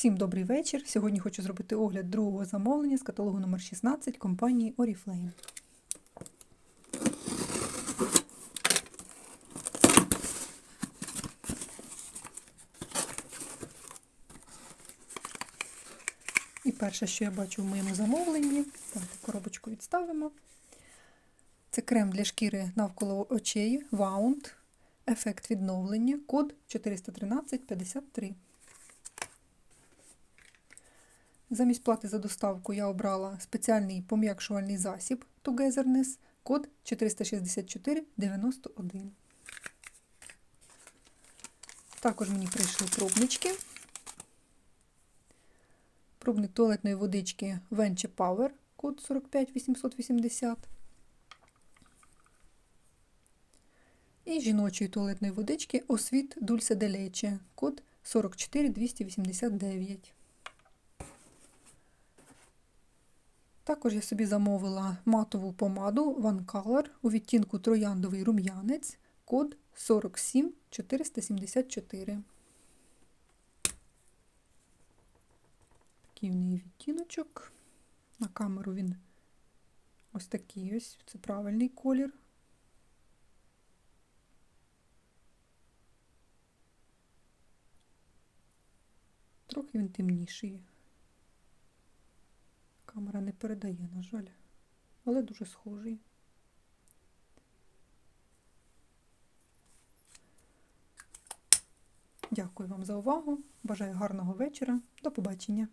Всім добрий вечір. Сьогодні хочу зробити огляд другого замовлення з каталогу номер 16 компанії Oriflame. І перше, що я бачу в моєму замовленні, давайте коробочку відставимо. Це крем для шкіри навколо очей Wound. Ефект відновлення. Код 41353. Замість плати за доставку я обрала спеціальний пом'якшувальний засіб Togetherness, код 46491. Також мені прийшли пробнички. Пробник туалетної водички Venture Power, код 45880. І жіночої туалетної водички Освіт Dulce de Leche, код 44289. Також я собі замовила матову помаду One Color у відтінку трояндовий рум'янець, код 47474. Такий в неї відтіночок. На камеру він ось такий ось, це правильний колір. Трохи він темніший. Камера не передає, на жаль, але дуже схожий. Дякую вам за увагу. Бажаю гарного вечора. До побачення.